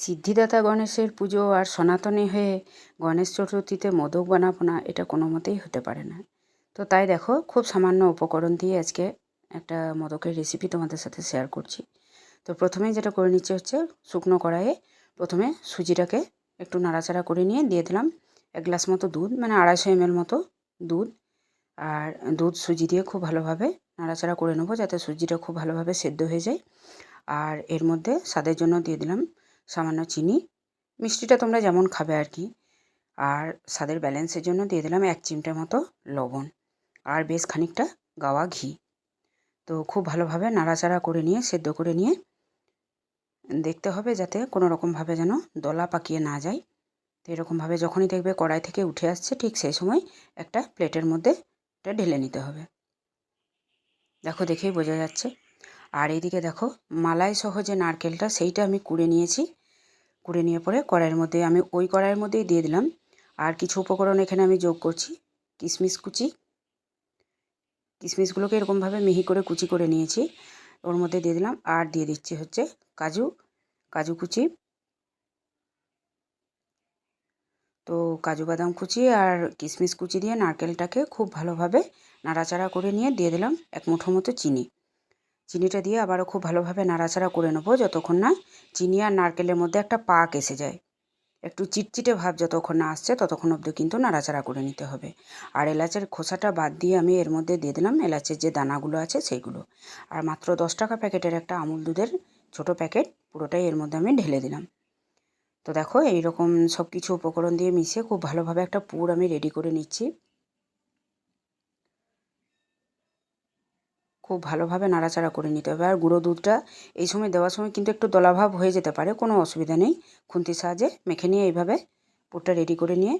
সিদ্ধিদাতা গণেশের পুজো আর সনাতনী হয়ে গণেশ চতুর্থীতে মোদক বানাবো না এটা কোনো মতেই হতে পারে না। তো তাই দেখো, খুব সামান্য উপকরণ দিয়ে আজকে একটা মোদকের রেসিপি তোমাদের সাথে শেয়ার করছি। তো প্রথমেই যেটা করে নিচ্ছে হচ্ছে শুকনো কড়াইয়ে প্রথমে সুজিটাকে একটু নাড়াচাড়া করে নিয়ে দিয়ে দিলাম এক গ্লাস মতো দুধ মানে আড়াইশো এমএল মতো দুধ। আর দুধ সুজি দিয়ে খুব ভালোভাবে নাড়াচাড়া করে নেব যাতে সুজিটা খুব ভালোভাবে সেদ্ধ হয়ে যায়। আর এর মধ্যে স্বাদের জন্য দিয়ে দিলাম সামান্য চিনি। মিষ্টিটা তোমরা যেমন খাবে আর কি। আর স্বাদের ব্যালেন্সের জন্য দিয়ে দিলাম এক চিমটার মতো লবণ। আর বেশ খানিকটা গাওয়া ঘি। তো খুব ভালোভাবে নাড়াচাড়া করে নিয়ে, সেদ্ধ করে নিয়ে দেখতে হবে যাতে কোনো রকমভাবে যেন দলা পাকিয়ে না যায়। তো এরকমভাবে যখনই দেখবে কড়াই থেকে উঠে আসছে, ঠিক সেই সময় একটা প্লেটের মধ্যে এটা ঢেলে নিতে হবে। দেখো, দেখেই বোঝা যাচ্ছে। আর এইদিকে দেখো মালাই সহ যে নারকেলটা, সেইটা আমি কুড়ে নিয়েছি। কুড়ে নিয়ে পরে কড়াইয়ের মধ্যে আমি ওই কড়াইয়ের মধ্যেই দিয়ে দিলাম। আর কিছু উপকরণ এখানে আমি যোগ করছি। কিশমিশ কুচি। কিশমিশগুলোকে এরকমভাবে মিহি করে কুচি করে নিয়েছি। ওর মধ্যে দিয়ে দিলাম। আর দিয়ে দিচ্ছি হচ্ছে কাজু কাজু কুচি। তো কাজু বাদাম কুচি আর কিশমিশ কুচি দিয়ে নারকেলটাকে খুব ভালোভাবে নাড়াচাড়া করে নিয়ে দিয়ে দিলাম এক মুঠো মতো চিনি। চিনিটা দিয়ে আবারও খুব ভালোভাবে নাড়াচাড়া করে নেব যতক্ষণ না চিনি আর নারকেলের মধ্যে একটা পাক এসে যায়। একটু চিটচিটে ভাব যতক্ষণ না আসছে ততক্ষণ অবধি কিন্তু নাড়াচাড়া করে নিতে হবে। আর এলাচের খোসাটা বাদ দিয়ে আমি এর মধ্যে দিয়ে দিলাম এলাচের যে দানাগুলো আছে সেইগুলো। আর মাত্র দশ টাকা প্যাকেটের একটা আমুল দুধের ছোট প্যাকেট পুরোটাই এর মধ্যে আমি ঢেলে দিলাম। তো দেখো এইরকম সব কিছু উপকরণ দিয়ে মিশিয়ে খুব ভালোভাবে একটা পুর আমি রেডি করে নিচ্ছি। খুব ভালোভাবে নাড়াচাড়া করে নিতে হবে। আর গুঁড়ো দুধটা এই সময় দেওয়ার সময় কিন্তু একটু দলাভাব হয়ে যেতে পারে, কোনো অসুবিধা নেই। খুন্তির সাহায্যে মেখে নিয়ে এইভাবে পুরটা রেডি করে নিয়ে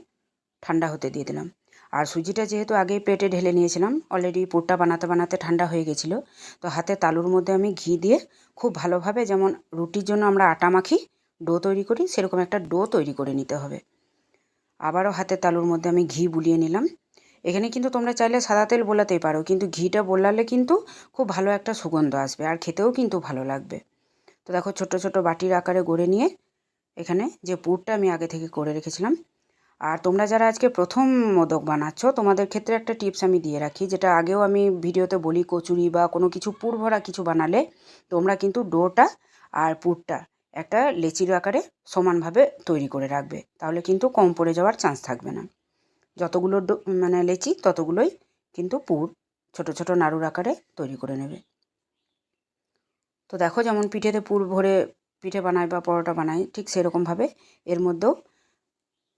ঠান্ডা হতে দিয়ে দিলাম। আর সুজিটা যেহেতু আগেই প্লেটে ঢেলে নিয়েছিলাম অলরেডি পুরটা বানাতে বানাতে ঠান্ডা হয়ে গেছিল। তো হাতে তালুর মধ্যে আমি ঘি দিয়ে খুব ভালোভাবে যেমন রুটির জন্য আমরা আটা মাখি, ডো তৈরি করি, সেরকম একটা ডো তৈরি করে নিতে হবে। আবারও হাতে তালুর মধ্যে আমি ঘি বুলিয়ে নিলাম। এখানে কিন্তু তোমরা চাইলে সাদা তেল বোলাতেই পারো, কিন্তু ঘিটা বোলালে কিন্তু খুব ভালো একটা সুগন্ধ আসবে আর খেতেও কিন্তু ভালো লাগবে। তো দেখো ছোট ছোট বাটির আকারে গড়ে নিয়ে এখানে যে পুরটা আমি আগে থেকে করে রেখেছিলাম। আর তোমরা যারা আজকে প্রথম মোদক বানাচ্ছ, তোমাদের ক্ষেত্রে একটা টিপস আমি দিয়ে রাখি, যেটা আগেও আমি ভিডিওতে বলি, কচুরি বা কোনো কিছু পুর ভরা কিছু বানালে তোমরা কিন্তু ডোটা আর পুরটা একটা লেচির আকারে সমানভাবে তৈরি করে রাখবে, তাহলে কিন্তু কম পড়ে যাওয়ার চান্স থাকবে না। যতগুলো মানে লেচি, ততগুলোই কিন্তু পুর ছোট ছোট নাড়ুর আকারে তৈরি করে নেবে। তো দেখো যেমন পিঠেতে পুর ভরে পিঠে বানাই বা পরোটা বানাই, ঠিক সেরকমভাবে এর মধ্যেও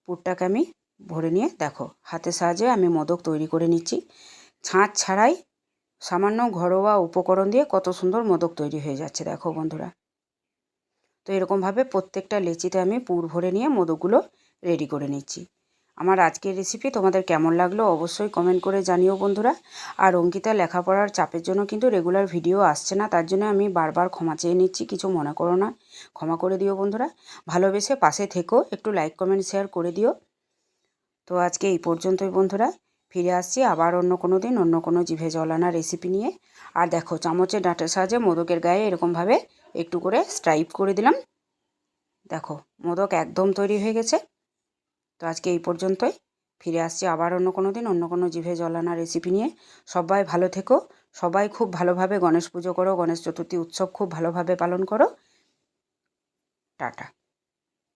পুরটাকে আমি ভরে নিয়ে দেখো হাতের সাহায্যে আমি মোদক তৈরি করে নিচ্ছি। ছাঁচ ছাড়াই সামান্য ঘরোয়া উপকরণ দিয়ে কত সুন্দর মোদক তৈরি হয়ে যাচ্ছে, দেখো বন্ধুরা। তো এরকমভাবে প্রত্যেকটা লেচিতে আমি পুর ভরে নিয়ে মোদকগুলো রেডি করে নিচ্ছি। আমার আজকের রেসিপি তোমাদের কেমন লাগল অবশ্যই কমেন্ট করে জানিও বন্ধুরা। আর অঙ্কিতা লেখাপড়ার চাপের জন্য কিন্তু রেগুলার ভিডিও আসছে না, তার জন্য আমি বারবার ক্ষমা চেয়ে নিচ্ছি, কিছু মনে করো না। ক্ষমা করে দিও বন্ধুরা। ভালোবেসে পাশে থেকো, একটু লাইক কমেন্ট শেয়ার করে দিও। তো আজকে এই পর্যন্তই বন্ধুরা। ফিরে আসছি আবার অন্য কোনো দিন, অন্য কোনো জিভে জলানা রেসিপি নিয়ে। আর দেখো চামচের ডাঁটের সাহায্যে মোদকের গায়ে এরকমভাবে একটু করে স্ট্রাইপ করে দিলাম। দেখো, মোদক একদম তৈরি হয়ে গেছে। তো আজকে এই পর্যন্তই। ফিরে আসছি আবার অন্য কোনো দিন, অন্য কোনো জিভে জলানা রেসিপি নিয়ে। সবাই ভালো থেকো। সবাই খুব ভালোভাবে গণেশ পুজো করো, গণেশ চতুর্থী উৎসব খুব ভালোভাবে পালন করো। টাটা।